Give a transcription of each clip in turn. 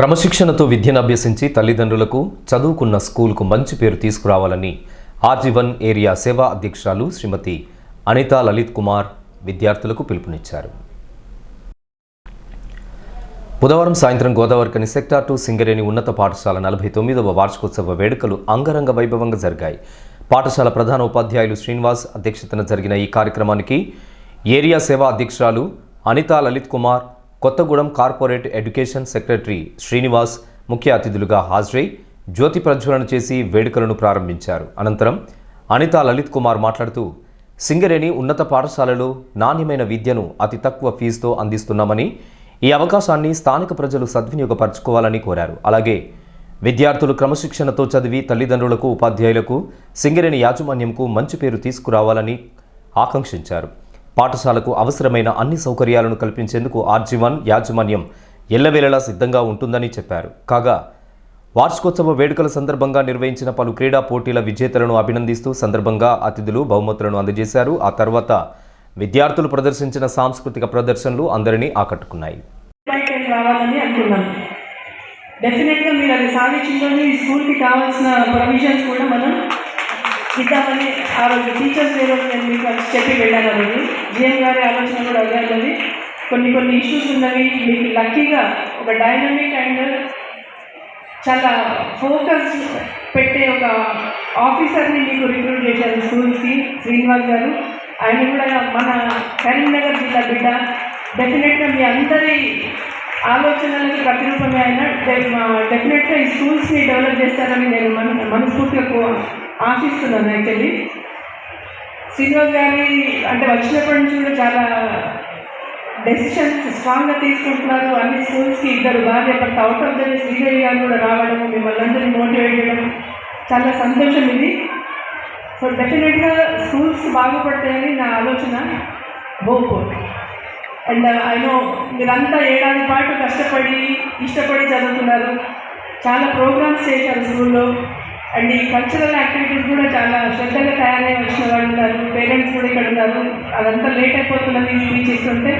క్రమశిక్షణతో విద్యను అభ్యసించి తల్లిదండ్రులకు చదువుకున్న స్కూల్కు మంచి పేరు తీసుకురావాలని ఆర్జీవన్ ఏరియా సేవా అధ్యక్షురాలు శ్రీమతి అనితా లలిత్ కుమార్ విద్యార్థులకు పిలుపునిచ్చారు. బుధవారం సాయంత్రం గోదావరికని సెక్టార్ టూ సింగరేణి ఉన్నత పాఠశాల నలభై తొమ్మిదవ వార్షికోత్సవ వేడుకలు అంగరంగ వైభవంగా జరిగాయి. పాఠశాల ప్రధాన ఉపాధ్యాయులు శ్రీనివాస్ అధ్యక్షతన జరిగిన ఈ కార్యక్రమానికి ఏరియా సేవా అధ్యక్షురాలు Anita Lalit Kumar Kothagudem corporate education secretary Srinivas ముఖ్య అతిథులుగా హాజరై జ్యోతి ప్రజ్వలన చేసి వేడుకలను ప్రారంభించారు. అనంతరం అనితా లలిత్ కుమార్ మాట్లాడుతూ సింగరేణి ఉన్నత పాఠశాలలో నాణ్యమైన విద్యను అతి తక్కువ ఫీజుతో అందిస్తున్నామని ఈ అవకాశాన్ని స్థానిక ప్రజలు సద్వినియోగపరచుకోవాలని కోరారు. అలాగే విద్యార్థులు క్రమశిక్షణతో చదివి తల్లిదండ్రులకు ఉపాధ్యాయులకు సింగరేణి యాజమాన్యంకు మంచి పేరు తీసుకురావాలని ఆకాంక్షించారు. పాఠశాలకు అవసరమైన అన్ని సౌకర్యాలను కల్పించేందుకు ఆర్జీవన్ యాజమాన్యం ఎల్లవేళలా సిద్ధంగా ఉంటుందని చెప్పారు. కాగా వార్షికోత్సవ వేడుకల సందర్భంగా నిర్వహించిన పలు క్రీడా పోటీల విజేతలను అభినందిస్తూ సందర్భంగా అతిథులు బహుమతులను అందజేశారు. ఆ తర్వాత విద్యార్థులు ప్రదర్శించిన సాంస్కృతిక ప్రదర్శనలు అందరినీ ఆకట్టుకున్నాయి. డెఫినెట్గా మీరు అది సాధించిందని ఈ స్కూల్కి కావాల్సిన ప్రొవిజన్స్ కూడా మనం ఇద్దామని ఆ రోజు టీచర్స్ డే రోజు నేను మీకు చెప్పి వెళ్ళాను జిఎం గారి ఆలోచన కూడా అదే ఉన్నది కొన్ని కొన్ని ఇష్యూస్ ఉన్నవి. మీకు లక్కీగా ఒక డైనమిక్ అండ్ చాలా ఫోకస్ పెట్టే ఒక ఆఫీసర్ని మీకు రిక్రూట్ చేశారు స్కూల్స్కి శ్రీనివాస్ గారు. ఆయన కూడా మన కరీంనగర్ జిల్లా బిడ్డ. డెఫినెట్గా మీ అందరి ఆలోచనలకు ప్రతిరూపమే ఆయన. డెఫినెట్గా ఈ స్కూల్స్ని డెవలప్ చేస్తారని నేను మన మనస్ఫూర్తిగా ఆశిస్తున్నాను యాక్చువల్లీ శ్రీనివాస్ గారి అంటే వచ్చినప్పటి నుంచి కూడా చాలా డెసిషన్స్ స్ట్రాంగ్గా తీసుకుంటున్నారు. అన్ని స్కూల్స్కి ఇద్దరు భార్య భర్త అవుట్ ఆఫ్ ద శ్రీదేవి గారు కూడా రావడం మిమ్మల్ని అందరినీ మోటివేట్ చేయడం చాలా సంతోషం ఇది. సో డెఫినెట్గా స్కూల్స్ బాగుపడతాయని నా ఆలోచన. హోప్ అండ్ ఐ నో మీరంతా ఏడాది పాటు కష్టపడి ఇష్టపడి చదువుతున్నారు. చాలా ప్రోగ్రామ్స్ చేశారు స్కూల్లో అండ్ ఈ కల్చరల్ యాక్టివిటీస్ కూడా చాలా శ్రద్ధ పేరెంట్స్ కూడా ఇక్కడ ఉన్నారు. అదంతా లేట్ అయిపోతున్నది స్పీచ్ ఇస్తుంటే.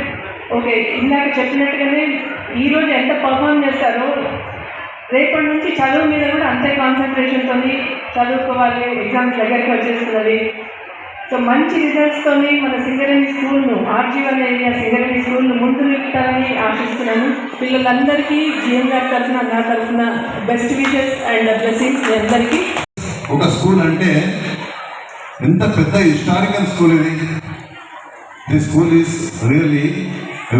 ఓకే ఇందాక చెప్పినట్టుగానే ఈరోజు ఎంత పర్ఫామ్ చేస్తారో రేపటి నుంచి చదువు మీద కూడా అంతే కాన్సన్ట్రేషన్తో చదువుకోవాలి ఎగ్జామ్స్ దగ్గరికి వచ్చేస్తున్నది. సో మంచి రిజల్ట్స్తో మన సింగరేణి స్కూల్ను ఆర్జీవన్ ఏరియా సింగరేణి స్కూల్ను ముందు నిలుపుతారని ఆశిస్తున్నాను. పిల్లలందరికీ జీఎం గారి తరఫున నా తరఫున బెస్ట్ విషెస్ అండ్ బ్లెస్సింగ్స్ అందరికీ. ఒక స్కూల్ అంటే ఎంత పెద్ద హిస్టారికల్ స్కూల్ ఇది? The school is really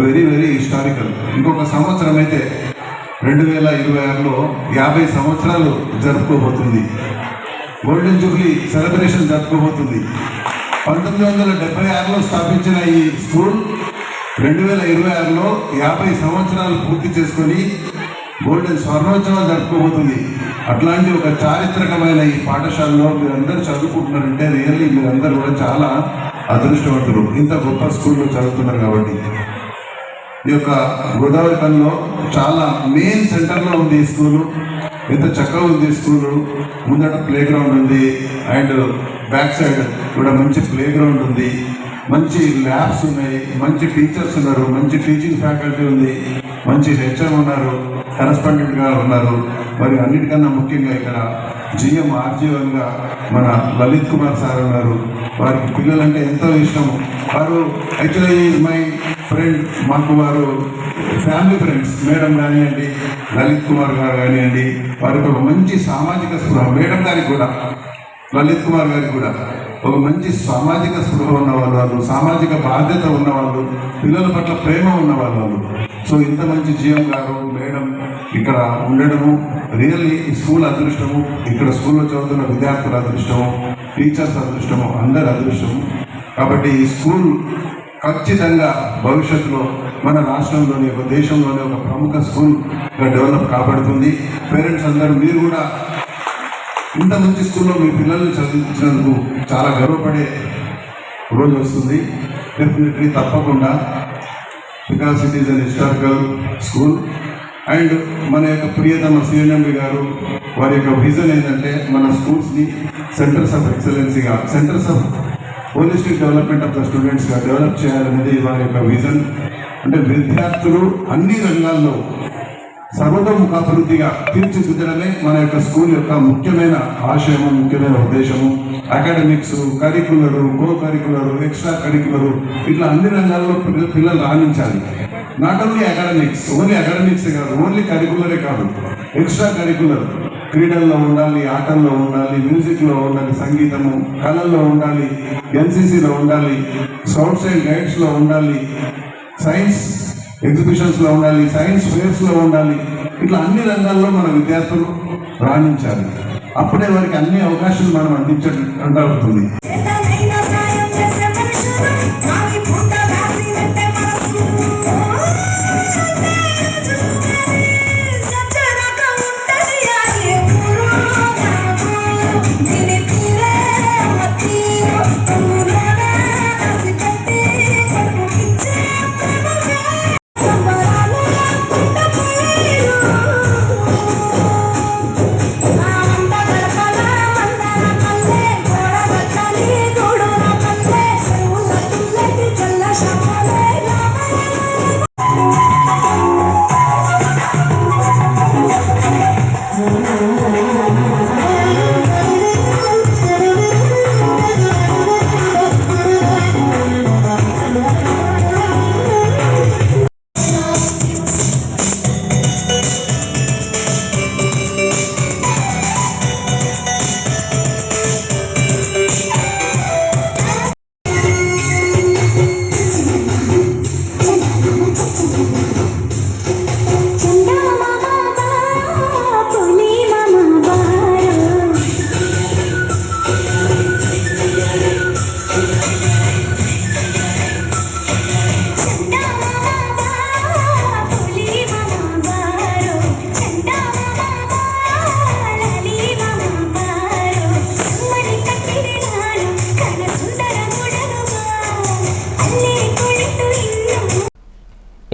very very historical ఇంకొక సంవత్సరం అయితే రెండు వేల ఇరవై ఆరులో యాభై సంవత్సరాలు జరుపుకోబోతుంది. గోల్డెన్ జూబ్లీ సెలబ్రేషన్ జరుపుకోబోతుంది. పంతొమ్మిది వందల డెబ్బై ఆరులో స్థాపించిన ఈ స్కూల్ రెండు వేల ఇరవై ఆరులో యాభై సంవత్సరాలు పూర్తి చేసుకొని గోల్డెన్ స్వర్ణోత్సవం జరుపుకోబోతుంది. అట్లాంటి ఒక చారిత్రకమైన ఈ పాఠశాలలో మీరందరూ చదువుకుంటున్నారంటే రియల్లీ మీరందరూ కూడా చాలా అదృష్టవంతులు. ఇంత గొప్ప స్కూల్లో చదువుతున్నారు కాబట్టి. ఈ యొక్క గోదావరి పనిలో చాలా మెయిన్ సెంటర్లో ఉంది ఈ స్కూలు. ఎంత చక్కగా ఉంది ఈ స్కూలు. ముందట ప్లే గ్రౌండ్ ఉంది. అండ్ బ్యాక్ సైడ్ కూడా మంచి ప్లే గ్రౌండ్ ఉంది. మంచి ల్యాబ్స్ ఉన్నాయి. మంచి టీచర్స్ ఉన్నారు. మంచి టీచింగ్ ఫ్యాకల్టీ ఉంది. మంచి హెచ్ఎం ఉన్నారు కరస్పాండెంట్గా ఉన్నారు. మరి అన్నిటికన్నా ముఖ్యంగా ఇక్కడ జిఎం ఆర్జీవన్గా మన లలిత్ కుమార్ సార్ ఉన్నారు. వారికి పిల్లలంటే ఎంతో ఇష్టం. వారు యాక్చువల్లీ ఈజ్ మై ఫ్రెండ్ మాకు వారు ఫ్యామిలీ ఫ్రెండ్స్ మేడం కానివ్వండి లలిత్ కుమార్ గారు కానివ్వండి వారికి ఒక మంచి సామాజిక స్పృహ మేడం గారికి కూడా లలిత్ కుమార్ గారికి కూడా ఒక మంచి సామాజిక స్పృహ ఉన్న వాళ్ళు వాళ్ళు సామాజిక బాధ్యత ఉన్న వాళ్ళు పిల్లల పట్ల ప్రేమ ఉన్న వాళ్ళు వాళ్ళు. సో ఇంత మంచి జీఎం గారు మేడం ఇక్కడ ఉండడము రియల్లీ ఈ స్కూల్ అదృష్టము ఇక్కడ స్కూల్లో చదువుతున్న విద్యార్థుల అదృష్టము టీచర్స్ అదృష్టము అందరి అదృష్టము. కాబట్టి ఈ స్కూల్ ఖచ్చితంగా భవిష్యత్తులో మన రాష్ట్రంలోని ఒక దేశంలోని ఒక ప్రముఖ స్కూల్గా డెవలప్ కాబడుతుంది. పేరెంట్స్ అందరూ మీరు కూడా ఇంత మంచి స్కూల్లో మీ పిల్లల్ని చదివించినందుకు చాలా గర్వపడే రోజు వస్తుంది. డెఫినెట్లీ తప్పకుండా because it is an historical school and మన యొక్క ప్రియతమ సిఎన్ఎంబి గారు వారి యొక్క విజన్ ఏంటంటే మన స్కూల్స్ని centres of ఎక్సలెన్సీగా centres of holistic development of the స్టూడెంట్స్గా develop చేయాలనేది వారి యొక్క విజన్ అంటే విద్యార్థులు అన్ని రంగాల్లో సర్వతోముఖాభివృద్ధిగా తీర్చిదిద్దడమే మన యొక్క స్కూల్ యొక్క ముఖ్యమైన ఆశయము ముఖ్యమైన ఉద్దేశము. Academics curricular co curricular extra curricular ఇట్లా అన్ని రంగాల్లో పిల్లలు రాణించాలి. Not only academics only academics కాదు ఓన్లీ కరికులరే కాదు. ఎక్స్ట్రా కరికులర్ క్రీడల్లో ఉండాలి ఆటల్లో ఉండాలి మ్యూజిక్లో ఉండాలి సంగీతము కళల్లో ఉండాలి ఎన్సీసీలో ఉండాలి స్కౌట్స్ అండ్ గైడ్స్లో ఉండాలి సైన్స్ ఎగ్జిబిషన్స్లో ఉండాలి సైన్స్ ఫేర్స్లో ఉండాలి ఇట్లా అన్ని రంగాల్లో మన విద్యార్థులు రాణించాలి. అప్పుడే వారికి అన్ని అవకాశాలు మనం అందించడం అవుతుంది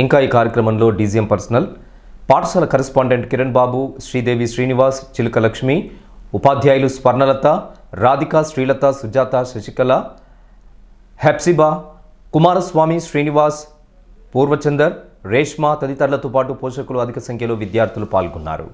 ఇంకా ఈ కార్యక్రమంలో డీజీఎం పర్సనల్ పాఠశాల కరెస్పాండెంట్ కిరణ్ బాబు శ్రీదేవి శ్రీనివాస్ చిలుక లక్ష్మి ఉపాధ్యాయులు స్వర్ణలత రాధిక శ్రీలత సుజాత శశికళ హెప్సిబా కుమారస్వామి శ్రీనివాస్ పూర్వచందర్ రేష్మా తదితరులతో పాటు పోషకులు అధిక సంఖ్యలో విద్యార్థులు పాల్గొన్నారు.